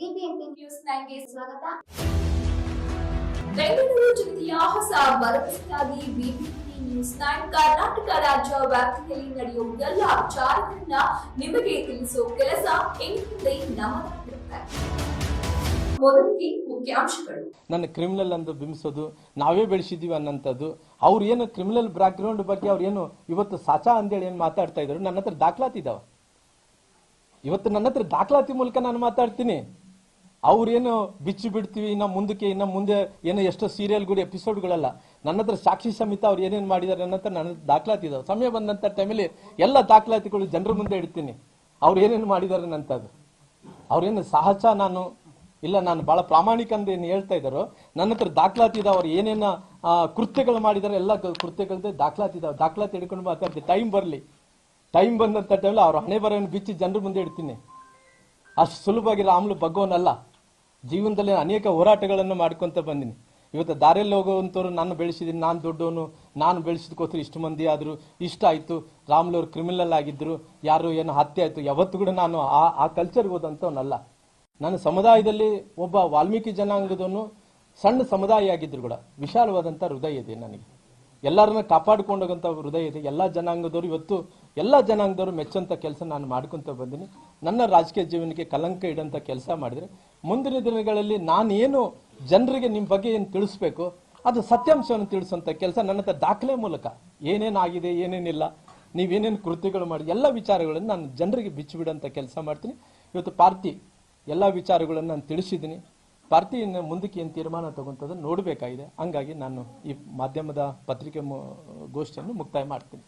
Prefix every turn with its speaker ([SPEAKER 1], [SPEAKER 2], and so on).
[SPEAKER 1] BBMP news ನೈನ್ಗೆ ಸ್ವಾಗತ.
[SPEAKER 2] ಬೆಂಗಳೂರು ಜಿಲ್ಲೆಯ ಹೊಸ ಭರವಸೆಯಾಗಿ ಬಿಬಿಎಂಪಿ ನ್ಯೂಸ್ ನೈನ್ ಕರ್ನಾಟಕ ರಾಜ್ಯ ವ್ಯಾಪ್ತಿಯಲ್ಲಿ ನಡೆಯುವ ಎಲ್ಲ ವಿಚಾರಗಳನ್ನ ನಿಮಗೆ ತಿಳಿಸುವ ಕೆಲಸ ಇನ್ಮುಂದೆ ನಮ್ಮದಾಗಿರುತ್ತೆ ಮೊದಲಿಗೆ ಮುಖ್ಯಾಂಶಗಳು.
[SPEAKER 3] ನನ್ನ ಕ್ರಿಮಿನಲ್ ಅಂತ ಬಿಂಬಿಸೋದು ನಾವೇ ಬೆಳೆಸಿದೀವಿ ಅನ್ನೋಂಥದ್ದು ಅವ್ರು ಏನು ಕ್ರಿಮಿನಲ್ ಬ್ಯಾಕ್ಗ್ರೌಂಡ್ ಬಗ್ಗೆ ಅವ್ರು ಏನು ಇವತ್ತು ಸಾಚಾ ಅಂತೇಳಿ ಏನು ಮಾತಾಡ್ತಾ ಇದ್ರು ನನ್ನ ಹತ್ರ ದಾಖಲಾತಿ ಇದಾವ. ಇವತ್ತು ನನ್ನ ಹತ್ರ ದಾಖಲಾತಿ ಮೂಲಕ ನಾನು ಮಾತಾಡ್ತೀನಿ. ಅವ್ರೇನು ಬಿಚ್ಚಿ ಬಿಡ್ತೀವಿ, ಇನ್ನ ಮುಂದಕ್ಕೆ, ಇನ್ನ ಮುಂದೆ ಏನೋ ಎಷ್ಟೋ ಸೀರಿಯಲ್ಗಳು ಎಪಿಸೋಡ್ಗಳಲ್ಲ ನನ್ನ ಹತ್ರ ಸಾಕ್ಷಿ ಸಮೇತ ಅವ್ರು ಏನೇನು ಮಾಡಿದ್ದಾರೆ ಅನ್ನೋ ನನ್ನ ದಾಖಲಾತಿ ಇದಾವೆ. ಸಮಯ ಬಂದಂತ ಟೈಮಲ್ಲಿ ಎಲ್ಲ ದಾಖಲಾತಿಗಳು ಜನರ ಮುಂದೆ ಇಡ್ತೀನಿ. ಅವ್ರು ಏನೇನು ಮಾಡಿದ್ದಾರೆ ಅನ್ನಂಥದ್ದು ಅವ್ರೇನು ಸಹಜ ನಾನು, ಇಲ್ಲ ನಾನು ಬಹಳ ಪ್ರಾಮಾಣಿಕ ಅಂತ ಏನು ಹೇಳ್ತಾ ಇದ್ದಾರೋ, ನನ್ನ ಹತ್ರ ದಾಖಲಾತಿ ಇದಾವೆ, ಅವ್ರು ಏನೇನ ಕೃತ್ಯಗಳು ಮಾಡಿದ್ದಾರೆ ಎಲ್ಲ ಕೃತ್ಯಗಳದ್ದೇ ದಾಖಲಾತಿ ಇದಾವೆ. ದಾಖಲಾತಿ ಹಿಡ್ಕೊಂಡು ಮಾತಾಡ್ತೀನಿ ಟೈಮ್ ಬರಲಿ. ಟೈಮ್ ಬಂದಂತ ಟೈಮಲ್ಲಿ ಅವ್ರ ಹಣೆ ಬರೋನು ಬಿಚ್ಚಿ ಜನರ ಮುಂದೆ ಇಡ್ತೀನಿ. ಅಷ್ಟು ಸುಲಭವಾಗಿ ರಾಮ್ಲು ಬಗ್ಗೋನಲ್ಲ ಜೀವನದಲ್ಲಿ ಅನೇಕ ಹೋರಾಟಗಳನ್ನು ಮಾಡ್ಕೊಂತ ಬಂದೀನಿ. ಇವತ್ತು ದಾರಿಯಲ್ಲಿ ಹೋಗುವಂಥವ್ರು ನಾನು ಬೆಳೆಸಿದ್ದೀನಿ ನಾನು ದೊಡ್ಡವನು, ನಾನು ಬೆಳೆಸಿದ್ಕೋಸ್ಕರ ಇಷ್ಟು ಮಂದಿ ಆದರೂ, ಇಷ್ಟ ಆಯಿತು ರಾಮ್ಲವ್ರು ಕ್ರಿಮಿನಲ್ ಆಗಿದ್ದರು ಯಾರು ಏನೋ ಹತ್ಯೆ ಆಯಿತು, ಯಾವತ್ತು ಕೂಡ ನಾನು ಆ ಆ ಕಲ್ಚರ್ಗೆ ಹೋದಂಥವನಲ್ಲ. ನನ್ನ ಸಮುದಾಯದಲ್ಲಿ ಒಬ್ಬ ವಾಲ್ಮೀಕಿ ಜನಾಂಗದವನು ಸಣ್ಣ ಸಮುದಾಯ ಆಗಿದ್ದರು ಕೂಡ, ವಿಶಾಲವಾದಂಥ ಹೃದಯ ಇದೆ ನನಗೆ. ಎಲ್ಲರನ್ನ ಕಾಪಾಡಿಕೊಂಡೋಗಂಥ ಹೃದಯ ಇದೆ. ಎಲ್ಲ ಜನಾಂಗದವರು ಇವತ್ತು, ಎಲ್ಲ ಜನಾಂಗದವರು ಮೆಚ್ಚಂತ ಕೆಲಸ ನಾನು ಮಾಡ್ಕೊತ ಬಂದಿನಿ. ನನ್ನ ರಾಜಕೀಯ ಜೀವನಕ್ಕೆ ಕಲಂಕ ಇಡಂತ ಕೆಲಸ ಮಾಡಿದ್ರೆ ಮುಂದಿನ ದಿನಗಳಲ್ಲಿ ನಾನೇನು ಜನರಿಗೆ ನಿಮ್ಮ ಬಗ್ಗೆ ಏನು ತಿಳಿಸ್ಬೇಕು, ಅದು ಸತ್ಯಾಂಶವನ್ನು ತಿಳಿಸುವಂತ ಕೆಲಸ ನನ್ನ ಹತ್ರ ದಾಖಲೆ ಮೂಲಕ. ಏನೇನಾಗಿದೆ ಏನೇನಿಲ್ಲ, ನೀವೇನೇನು ಕೃತಿಗಳು ಮಾಡಿ, ಎಲ್ಲ ವಿಚಾರಗಳನ್ನು ನಾನು ಜನರಿಗೆ ಬಿಚ್ಚಿಬಿಡಂತ ಕೆಲಸ ಮಾಡ್ತೀನಿ. ಇವತ್ತು ಪಾರ್ಟಿ ಎಲ್ಲ ವಿಚಾರಗಳನ್ನು ನಾನು ತಿಳಿಸಿದ್ದೀನಿ. ಪಾರ್ಟಿ ಇನ್ನು ಮುಂದಕ್ಕೆ ಏನು ತೀರ್ಮಾನ ತಗೊಂತದ್ದು ನೋಡಬೇಕಾಗಿದೆ. ಹಂಗಾಗಿ ನಾನು ಈ ಮಾಧ್ಯಮದ ಪತ್ರಿಕೆ ಗೋಷ್ಠಿಯನ್ನು ಮುಕ್ತಾಯ ಮಾಡ್ತೀನಿ.